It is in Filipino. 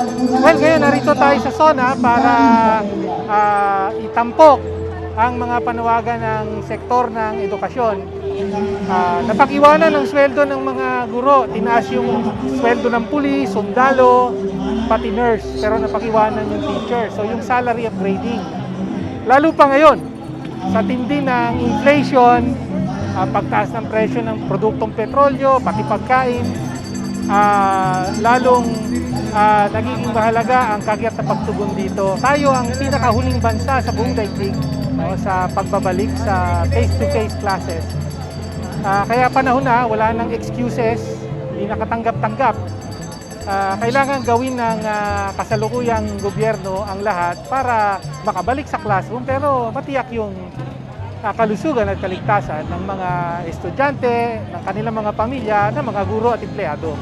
Well, ngayon narito tayo sa SONA para ah, itampok ang mga panawagan ng sektor ng edukasyon. Ah, napag-iwanan ng sweldo ng mga guro. Tinaas yung sweldo ng pulis, sundalo, pati nurse. Pero napag-iwanan yung teacher. So yung salary upgrading. Lalo pa ngayon, sa tindi ng inflation, ah, pagtaas ng presyo ng produktong petrolyo, pati pagkain, ah, lalong ah, nagiging mahalaga ang kagyat na pagtugon dito. Tayo ang pinakahuling bansa sa buong daigdig no, sa pagbabalik sa face-to-face classes. Ah, kaya panahon na, wala nang excuses, hindi nakatanggap-tanggap. Ah, kailangan gawin ng ah, kasalukuyang gobyerno ang lahat para makabalik sa classroom pero matiyak yung ah, kalusugan at kaligtasan ng mga estudyante, ng kanilang mga pamilya, ng mga guro at empleyado.